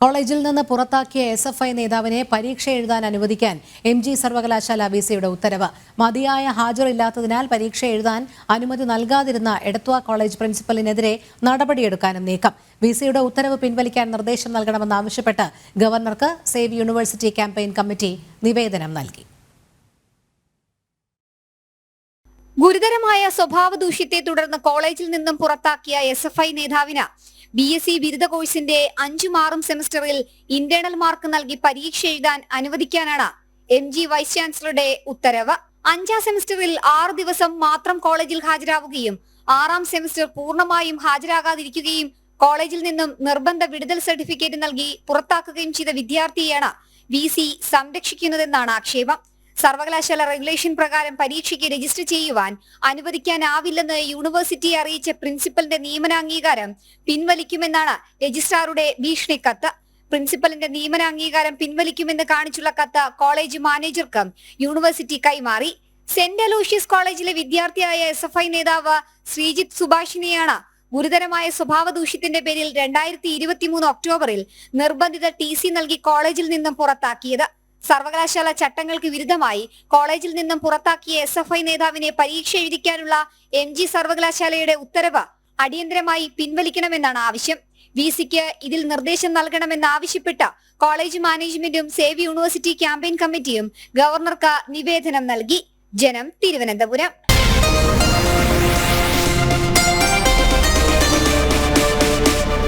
കോളേജിൽ നിന്ന് പുറത്താക്കിയ എസ് എഫ് ഐ നേതാവിനെ പരീക്ഷ എഴുതാൻ അനുവദിക്കാൻ എം ജി സർവകലാശാല വി സിയുടെ ഉത്തരവ്. മതിയായ ഹാജറില്ലാത്തതിനാൽ പരീക്ഷ എഴുതാൻ അനുമതി നൽകാതിരുന്ന എടത്വ കോളേജ് പ്രിൻസിപ്പലിനെതിരെ നടപടിയെടുക്കാനും നീക്കം. വി സിയുടെ ഉത്തരവ് പിൻവലിക്കാൻ നിർദ്ദേശം നൽകണമെന്നാവശ്യപ്പെട്ട് ഗവർണർക്ക് സേവ് യൂണിവേഴ്സിറ്റി ക്യാമ്പയിൻ കമ്മിറ്റി നിവേദനം നൽകി. ഗുരുതരമായ സ്വഭാവ ദൂഷ്യത്തെ തുടർന്ന് കോളേജിൽ നിന്നും പുറത്താക്കിയ എസ് എഫ് ഐ നേതാവിന് ബി എസ് സി ബിരുദ കോഴ്സിന്റെ അഞ്ചും ആറും സെമസ്റ്ററിൽ ഇന്റേണൽ മാർക്ക് നൽകി പരീക്ഷ എഴുതാൻ അനുവദിക്കാനാണ് എം ജി വൈസ് ചാൻസലറുടെ ഉത്തരവ്. അഞ്ചാം സെമസ്റ്ററിൽ ആറു ദിവസം മാത്രം കോളേജിൽ ഹാജരാവുകയും ആറാം സെമസ്റ്റർ പൂർണമായും ഹാജരാകാതിരിക്കുകയും കോളേജിൽ നിന്നും നിർബന്ധ വിടുതൽ സർട്ടിഫിക്കറ്റ് നൽകി പുറത്താക്കുകയും ചെയ്ത വിദ്യാർത്ഥിയെയാണ് വി സി സംരക്ഷിക്കുന്നതെന്നാണ് ആക്ഷേപം. സർവകലാശാല റെഗുലേഷൻ പ്രകാരം പരീക്ഷയ്ക്ക് രജിസ്റ്റർ ചെയ്യുവാൻ അനുവദിക്കാനാവില്ലെന്ന് യൂണിവേഴ്സിറ്റി അറിയിച്ച പ്രിൻസിപ്പലിന്റെ നിയമനാംഗീകാരം പിൻവലിക്കുമെന്നാണ് രജിസ്ട്രാറുടെ ഭീഷണി കത്ത്. പ്രിൻസിപ്പലിന്റെ നിയമനാംഗീകാരം പിൻവലിക്കുമെന്ന് കാണിച്ചുള്ള കത്ത് കോളേജ് മാനേജർക്കും യൂണിവേഴ്സിറ്റി കൈമാറി. സെന്റ് അലോഷ്യസ് കോളേജിലെ വിദ്യാർത്ഥിയായ എസ് എഫ് ഐ നേതാവ് ശ്രീജിത്ത് സുഭാഷിനെയാണ് ഗുരുതരമായ സ്വഭാവ ദൂഷ്യത്തിന്റെ പേരിൽ രണ്ടായിരത്തി ഇരുപത്തിമൂന്ന് ഒക്ടോബറിൽ നിർബന്ധിത ടി സി നൽകി കോളേജിൽ നിന്നും പുറത്താക്കിയത്. സർവകലാശാല ചട്ടങ്ങൾക്ക് വിരുദ്ധമായി കോളേജിൽ നിന്നും പുറത്താക്കിയ എസ് എഫ് ഐ നേതാവിനെ പരീക്ഷ എഴുതിക്കാനുള്ള എം ജി സർവകലാശാലയുടെ ഉത്തരവ് അടിയന്തരമായി പിൻവലിക്കണമെന്നാണ് ആവശ്യം. വി സിക്ക് ഇതിൽ നിർദ്ദേശം നൽകണമെന്നാവശ്യപ്പെട്ട കോളേജ് മാനേജ്മെന്റും സേവ് യൂണിവേഴ്സിറ്റി ക്യാമ്പയിൻ കമ്മിറ്റിയും ഗവർണർക്ക് നിവേദനം നൽകി. ജനം തിരുവനന്തപുരം.